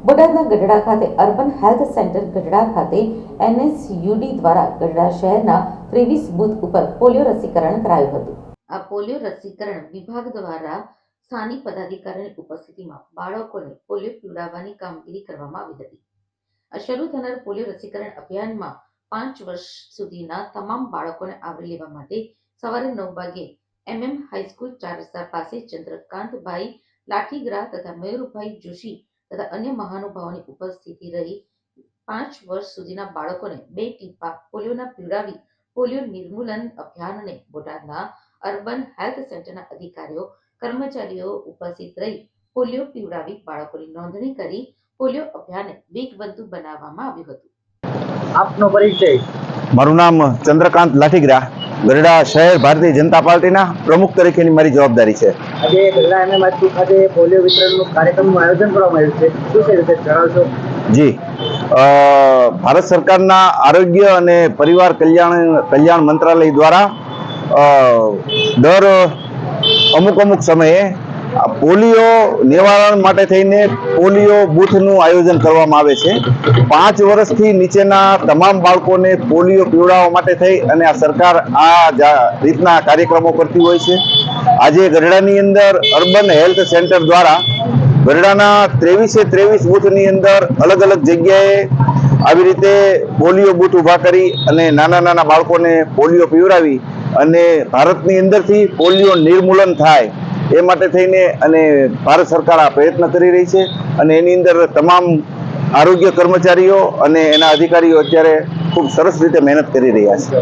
બોટાદના ગઢડા ખાતે urban health centre Gadhada ખાતે એનએસયુડી દ્વારા ગઢડા શહેરના ત્રેવીસ બૂથ ઉપર પોલિયો રસીકરણ કરાયું હતું. આ પોલિયો રસીકરણ વિભાગ દ્વારા સ્થાનિક પદાધિકારીની ઉપસ્થિતિમાં બાળકોને પોલિયો પીવડાવવાની કામગીરી કરવામાં આવી હતી. આ શરૂ થનાર પોલિયો રસીકરણ અભિયાનમાં પાંચ વર્ષ સુધીના તમામ બાળકોને આવરી લેવા માટે સવારે નવ વાગે એમએમ હાઈસ્કૂલ ચાર રસ્તા પાસે ચંદ્રકાંતભાઈ લાઠીગ્રા તથા મયુરભાઈ જોશી તથા અન્ય મહાનુભાવોની ઉપસ્થિતિ રહી. પાંચ વર્ષ સુધીના બાળકોને બે ટીપા પોલિયોના પીવડાવી પોલિયો નિર્મૂલન અભિયાનને બોટાદના અર્બન હેલ્થ સેન્ટરના અધિકારીઓ કર્મચારીઓ ઉપસ્થિત રહી પોલિયો પીવડાવી બાળકોની નોંધણી કરી પોલિયો અભિયાનને વેગવંતુ બનાવવામાં આવ્યું હતું. આપનો પરિચય. મારું નામ ચંદ્રકાંત લાઠીગ્રા. ગરડા શહેર ભારતીય જનતા પાર્ટીના પ્રમુખ તરીકેની મારી જવાબદારી છે. આજે ગઢડા એમ હાઈસ્કૂલ ખાતે પોલિયો વિતરણનું કાર્યક્રમનું આયોજન કરવામાં આવ્યું છે. શું છે? વિશે જણાવશો. જી. ભારત સરકારના આરોગ્ય અને પરિવાર કલ્યાણ કલ્યાણ મંત્રાલય દ્વારા દર અમુક અમુક સમયે આ પોલિયો નિવારણ માટે થઈને પોલિયો બૂથનું આયોજન કરવામાં આવે છે. પાંચ વર્ષથી નીચેના તમામ બાળકોને પોલિયો પીવડાવવા માટે થઈ અને આ સરકાર આ રીતના કાર્યક્રમો કરતી હોય છે. આજે ગઢડાની અંદર અર્બન હેલ્થ સેન્ટર દ્વારા ગઢડાના ત્રેવીસે ત્રેવીસ બૂથની અંદર અલગ અલગ જગ્યાએ આવી રીતે પોલિયો બૂથ ઊભા કરી અને નાના નાના બાળકોને પોલિયો પીવડાવી અને ભારતની અંદરથી પોલિયો નિર્મૂલન થાય. એ માટે થઈને અને ભારત સરકાર આ પ્રયત્ન કરી રહી છે અને એની અંદર તમામ આરોગ્ય કર્મચારીઓ અને એના અધિકારીઓ અત્યારે ખૂબ સરસ રીતે મહેનત કરી રહ્યા છે.